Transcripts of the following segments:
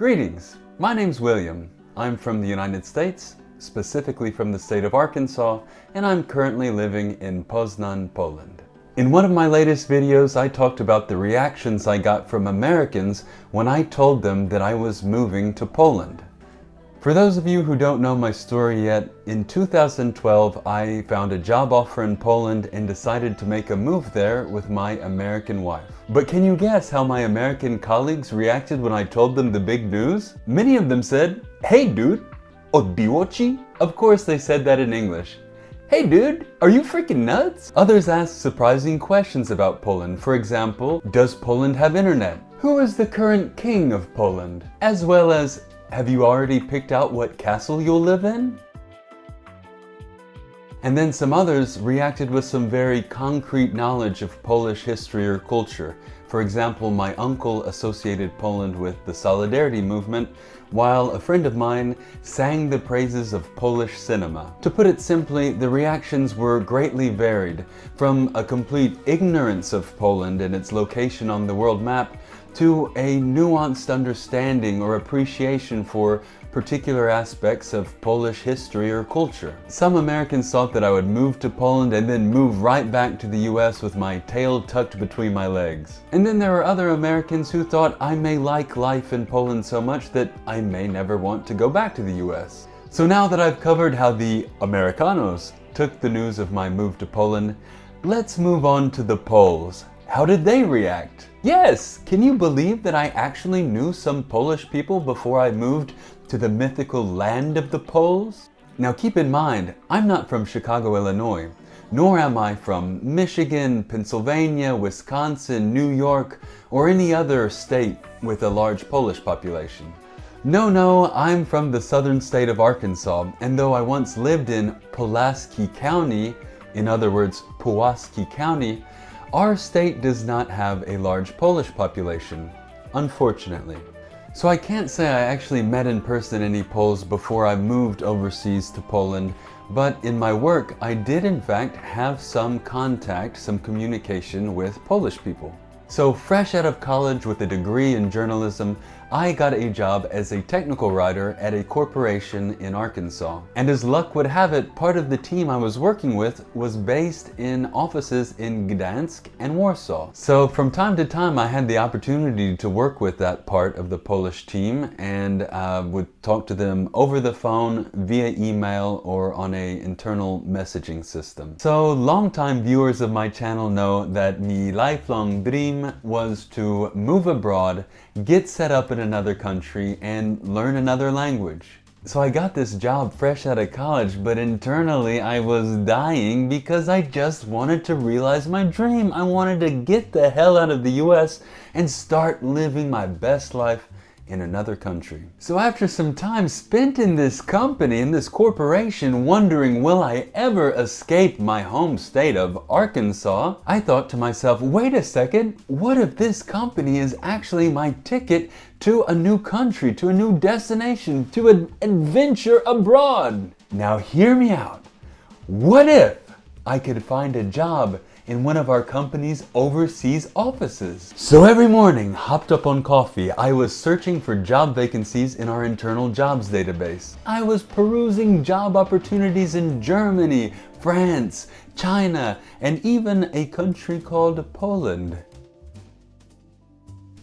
Greetings, my name's William. I'm from the United States, specifically from the state of Arkansas, and I'm currently living in Poznan, Poland. In one of my latest videos, I talked about the reactions I got from Americans when I told them that I was moving to Poland. For those of you who don't know my story yet, in 2012 I found a job offer in Poland and decided to make a move there with my American wife. But can you guess how my American colleagues reacted when I told them the big news? Many of them said, Hey dude, odiłoci? Of course they said that in English. Hey dude, are you freaking nuts? Others asked surprising questions about Poland. For example, does Poland have internet? Who is the current king of Poland? As well as, have you already picked out what castle you'll live in? And then some others reacted with some very concrete knowledge of Polish history or culture. For example, my uncle associated Poland with the Solidarity movement, while a friend of mine sang the praises of Polish cinema. To put it simply, the reactions were greatly varied, from a complete ignorance of Poland and its location on the world map to a nuanced understanding or appreciation for particular aspects of Polish history or culture. Some Americans thought that I would move to Poland and then move right back to the US with my tail tucked between my legs. And then there are other Americans who thought I may like life in Poland so much that I may never want to go back to the US. So now that I've covered how the Americanos took the news of my move to Poland, let's move on to the Poles. How did they react? Yes, can you believe that I actually knew some Polish people before I moved to the mythical land of the Poles? Now keep in mind, I'm not from Chicago, Illinois, nor am I from Michigan, Pennsylvania, Wisconsin, New York, or any other state with a large Polish population. No, no, I'm from the southern state of Arkansas, and though I once lived in Pulaski County, in other words, Pulaski County, our state does not have a large Polish population, unfortunately. So I can't say I actually met in person any Poles before I moved overseas to Poland, but in my work I did in fact have some contact, some communication with Polish people. So fresh out of college with a degree in journalism, I got a job as a technical writer at a corporation in Arkansas. And as luck would have it, part of the team I was working with was based in offices in Gdansk and Warsaw. So from time to time I had the opportunity to work with that part of the Polish team and uh, would talk to them over the phone, via email, or on a internal messaging system. So longtime viewers of my channel know that my lifelong dream was to move abroad, get set up in another country and learn another language. So I got this job fresh out of college, but internally I was dying because I just wanted to realize my dream. I wanted to get the hell out of the US and start living my best life in another country. So after some time spent in this company, in this corporation, wondering will I ever escape my home state of Arkansas, I thought to myself, wait a second, what if this company is actually my ticket to a new country, to a new destination, to an adventure abroad? Now hear me out. What if I could find a job in one of our company's overseas offices. So every morning, hopped up on coffee, I was searching for job vacancies in our internal jobs database. I was perusing job opportunities in Germany, France, China, and even a country called Poland.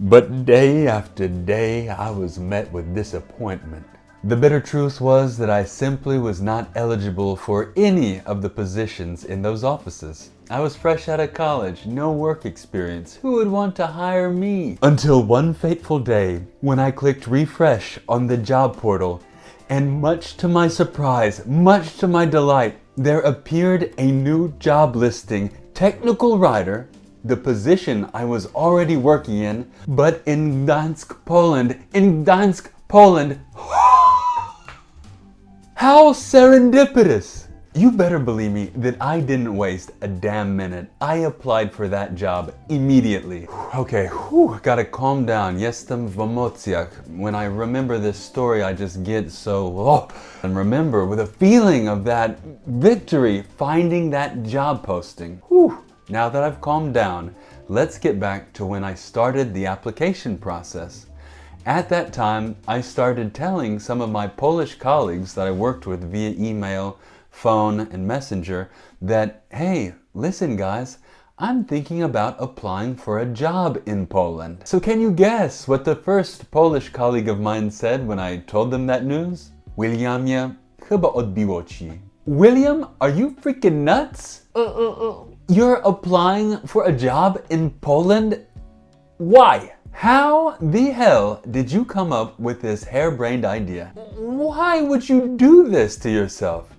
But day after day, I was met with disappointment. The bitter truth was that I simply was not eligible for any of the positions in those offices. I was fresh out of college, no work experience. Who would want to hire me? Until one fateful day when I clicked refresh on the job portal, and much to my surprise, much to my delight, there appeared a new job listing technical writer, the position I was already working in, but in Gdansk, Poland. In Gdansk, Poland. How serendipitous! You better believe me that I didn't waste a damn minute. I applied for that job immediately. Okay, whew, gotta calm down. Jestem w. When I remember this story, I just get so, oh, and remember with a feeling of that victory, finding that job posting. Whew. Now that I've calmed down, let's get back to when I started the application process. At that time, I started telling some of my Polish colleagues that I worked with via email, phone, and messenger that, hey, listen, guys, I'm thinking about applying for a job in Poland. So, can you guess what the first Polish colleague of mine said when I told them that news? Williamie, chyba odbiło ci. William, are you freaking nuts? Uh, uh, uh. You're applying for a job in Poland? Why? How the hell did you come up with this harebrained idea? Why would you do this to yourself?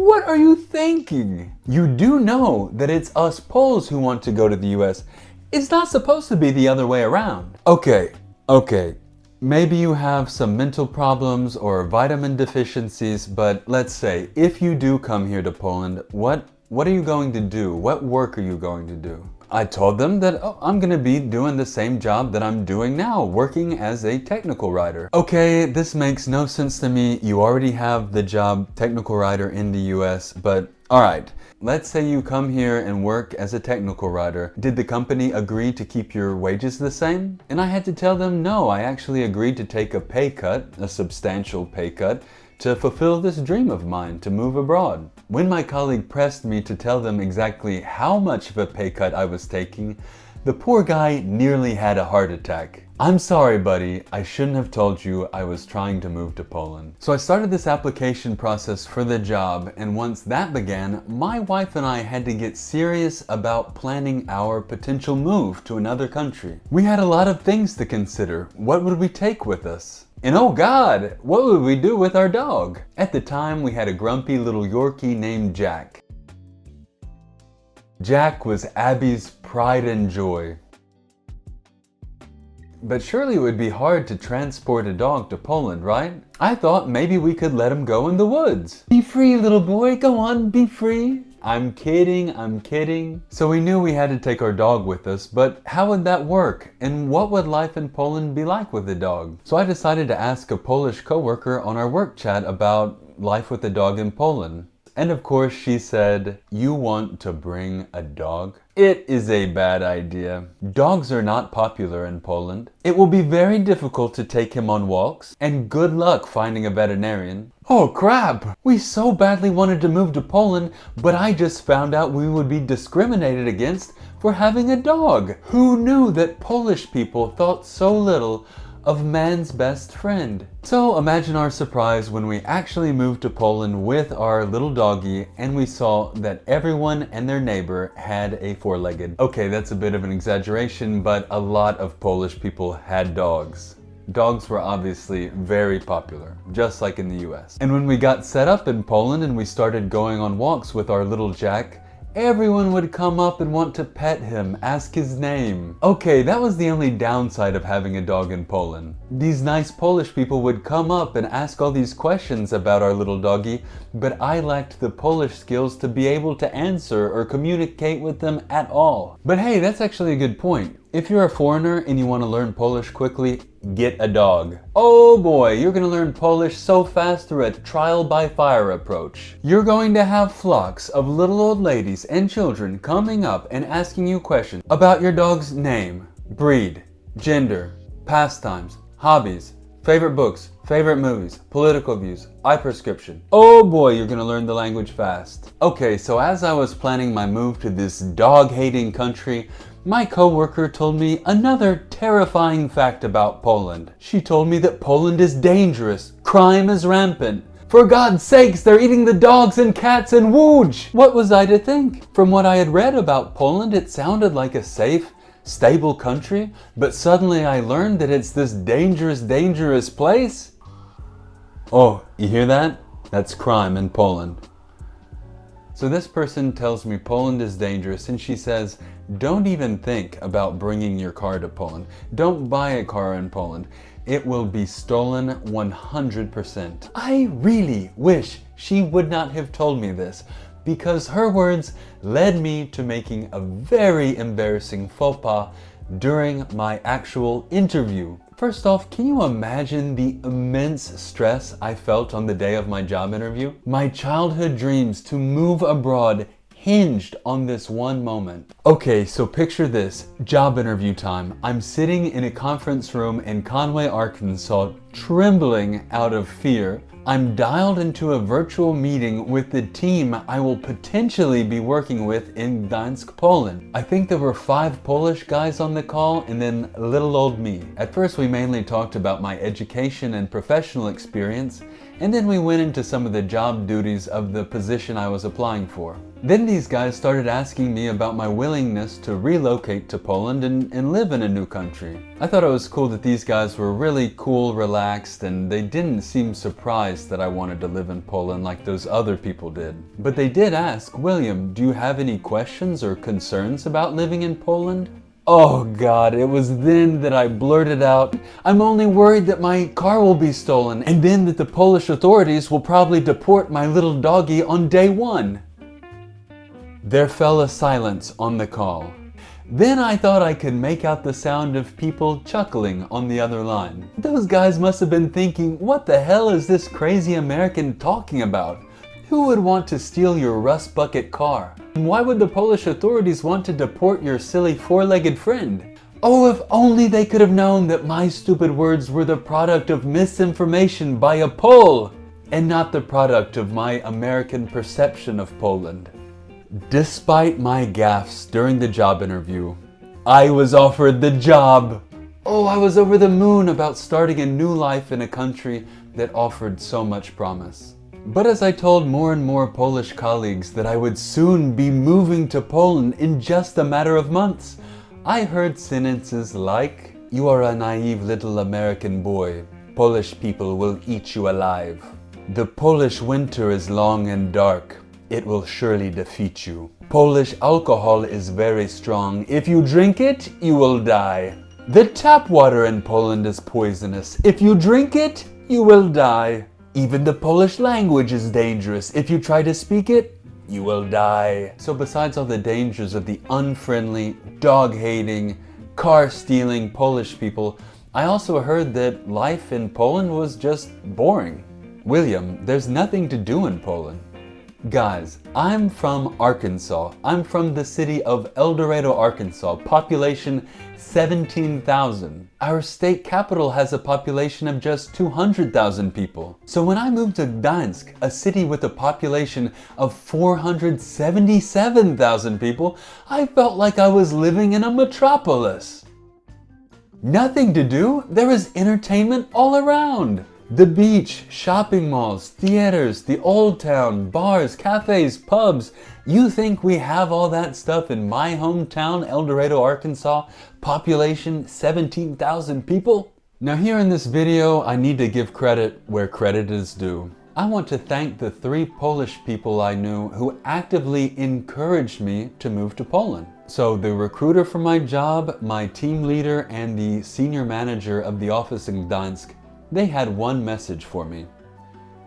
What are you thinking? You do know that it's us Poles who want to go to the US. It's not supposed to be the other way around. Okay, okay. Maybe you have some mental problems or vitamin deficiencies, but let's say if you do come here to Poland, what what are you going to do? What work are you going to do? I told them that oh, I'm going to be doing the same job that I'm doing now, working as a technical writer. Okay, this makes no sense to me. You already have the job technical writer in the US, but all right. Let's say you come here and work as a technical writer. Did the company agree to keep your wages the same? And I had to tell them no, I actually agreed to take a pay cut, a substantial pay cut, to fulfill this dream of mine to move abroad. When my colleague pressed me to tell them exactly how much of a pay cut I was taking, the poor guy nearly had a heart attack. I'm sorry, buddy. I shouldn't have told you I was trying to move to Poland. So I started this application process for the job, and once that began, my wife and I had to get serious about planning our potential move to another country. We had a lot of things to consider. What would we take with us? And oh God, what would we do with our dog? At the time, we had a grumpy little Yorkie named Jack. Jack was Abby's pride and joy. But surely it would be hard to transport a dog to Poland, right? I thought maybe we could let him go in the woods. Be free, little boy, go on, be free. I'm kidding, I'm kidding. So we knew we had to take our dog with us, but how would that work? And what would life in Poland be like with a dog? So I decided to ask a Polish coworker on our work chat about life with a dog in Poland. And of course, she said, You want to bring a dog? It is a bad idea. Dogs are not popular in Poland. It will be very difficult to take him on walks, and good luck finding a veterinarian. Oh crap! We so badly wanted to move to Poland, but I just found out we would be discriminated against for having a dog. Who knew that Polish people thought so little of man's best friend. So imagine our surprise when we actually moved to Poland with our little doggy and we saw that everyone and their neighbor had a four legged. Okay, that's a bit of an exaggeration, but a lot of Polish people had dogs. Dogs were obviously very popular, just like in the US. And when we got set up in Poland and we started going on walks with our little Jack, Everyone would come up and want to pet him, ask his name. Okay, that was the only downside of having a dog in Poland. These nice Polish people would come up and ask all these questions about our little doggy, but I lacked the Polish skills to be able to answer or communicate with them at all. But hey, that's actually a good point. If you're a foreigner and you want to learn Polish quickly, get a dog. Oh boy, you're going to learn Polish so fast through a trial by fire approach. You're going to have flocks of little old ladies and children coming up and asking you questions about your dog's name, breed, gender, pastimes, hobbies, favorite books, favorite movies, political views, eye prescription. Oh boy, you're gonna learn the language fast. Okay, so as I was planning my move to this dog hating country, my coworker told me another terrifying fact about Poland. She told me that Poland is dangerous, crime is rampant. For God's sakes, they're eating the dogs and cats and Łódź! What was I to think? From what I had read about Poland, it sounded like a safe, stable country, but suddenly I learned that it's this dangerous, dangerous place. Oh, you hear that? That's crime in Poland. So this person tells me Poland is dangerous and she says, don't even think about bringing your car to Poland. Don't buy a car in Poland. It will be stolen 100%. I really wish she would not have told me this because her words led me to making a very embarrassing faux pas during my actual interview. First off, can you imagine the immense stress I felt on the day of my job interview? My childhood dreams to move abroad hinged on this one moment. Okay, so picture this job interview time. I'm sitting in a conference room in Conway, Arkansas, trembling out of fear. I'm dialed into a virtual meeting with the team I will potentially be working with in Gdańsk, Poland. I think there were five Polish guys on the call and then little old me. At first, we mainly talked about my education and professional experience, and then we went into some of the job duties of the position I was applying for. Then these guys started asking me about my willingness to relocate to Poland and, and, live in a new country. I thought it was cool that these guys were really cool, relaxed, and they didn't seem surprised that I wanted to live in Poland like those other people did. But they did ask, William, do you have any questions or concerns about living in Poland? Oh God, it was then that I blurted out, I'm only worried that my car will be stolen, and then that the Polish authorities will probably deport my little doggy on day one. There fell a silence on the call. Then I thought I could make out the sound of people chuckling on the other line. Those guys must have been thinking, what the hell is this crazy American talking about? Who would want to steal your rust bucket car? And why would the Polish authorities want to deport your silly four legged friend? Oh, if only they could have known that my stupid words were the product of misinformation by a Pole and not the product of my American perception of Poland. Despite my gaffes during the job interview, I was offered the job. Oh, I was over the moon about starting a new life in a country that offered so much promise. But as I told more and more Polish colleagues that I would soon be moving to Poland in just a matter of months, I heard sentences like, You are a naive little American boy. Polish people will eat you alive. The Polish winter is long and dark it will surely defeat you. Polish alcohol is very strong. If you drink it, you will die. The tap water in Poland is poisonous. If you drink it, you will die. Even the Polish language is dangerous. If you try to speak it, you will die. So, besides all the dangers of the unfriendly, dog hating, car stealing Polish people, I also heard that life in Poland was just boring. William, there's nothing to do in Poland. Guys, I'm from Arkansas. I'm from the city of El Dorado, Arkansas, population 17,000. Our state capital has a population of just 200,000 people. So when I moved to Gdańsk, a city with a population of 477,000 people, I felt like I was living in a metropolis. Nothing to do, there is entertainment all around. The beach, shopping malls, theaters, the old town, bars, cafes, pubs. You think we have all that stuff in my hometown, El Dorado, Arkansas? Population 17,000 people? Now here in this video, I need to give credit where credit is due. I want to thank the three Polish people I knew who actively encouraged me to move to Poland. So the recruiter for my job, my team leader, and the senior manager of the office in Gdańsk they had one message for me.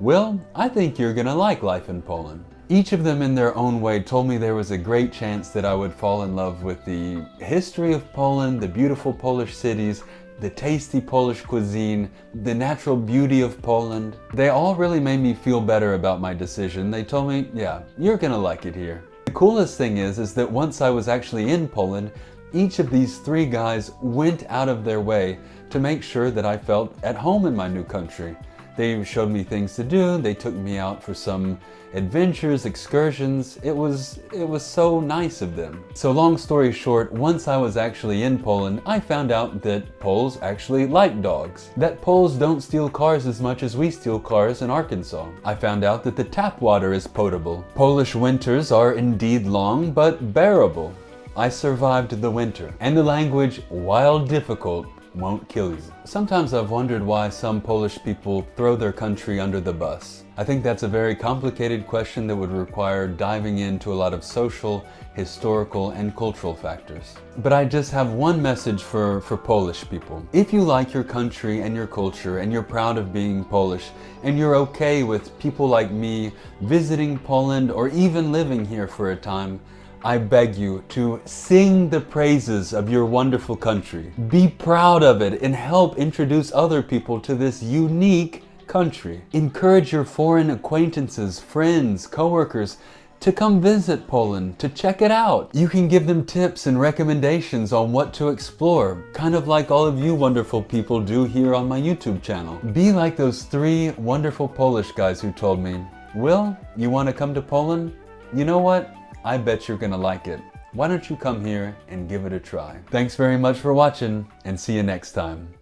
Will, I think you're gonna like life in Poland. Each of them in their own way told me there was a great chance that I would fall in love with the history of Poland, the beautiful Polish cities, the tasty Polish cuisine, the natural beauty of Poland. They all really made me feel better about my decision. They told me, yeah, you're gonna like it here. The coolest thing is, is that once I was actually in Poland, each of these three guys went out of their way to make sure that I felt at home in my new country. They showed me things to do, they took me out for some adventures, excursions. It was it was so nice of them. So long story short, once I was actually in Poland, I found out that Poles actually like dogs. That Poles don't steal cars as much as we steal cars in Arkansas. I found out that the tap water is potable. Polish winters are indeed long but bearable. I survived the winter, and the language, while difficult, won't kill you. Sometimes I've wondered why some Polish people throw their country under the bus. I think that's a very complicated question that would require diving into a lot of social, historical, and cultural factors. But I just have one message for, for Polish people. If you like your country and your culture and you're proud of being Polish and you're okay with people like me visiting Poland or even living here for a time, I beg you to sing the praises of your wonderful country. Be proud of it and help introduce other people to this unique country. Encourage your foreign acquaintances, friends, coworkers to come visit Poland, to check it out. You can give them tips and recommendations on what to explore, kind of like all of you wonderful people do here on my YouTube channel. Be like those three wonderful Polish guys who told me, Will, you want to come to Poland? You know what? I bet you're gonna like it. Why don't you come here and give it a try? Thanks very much for watching and see you next time.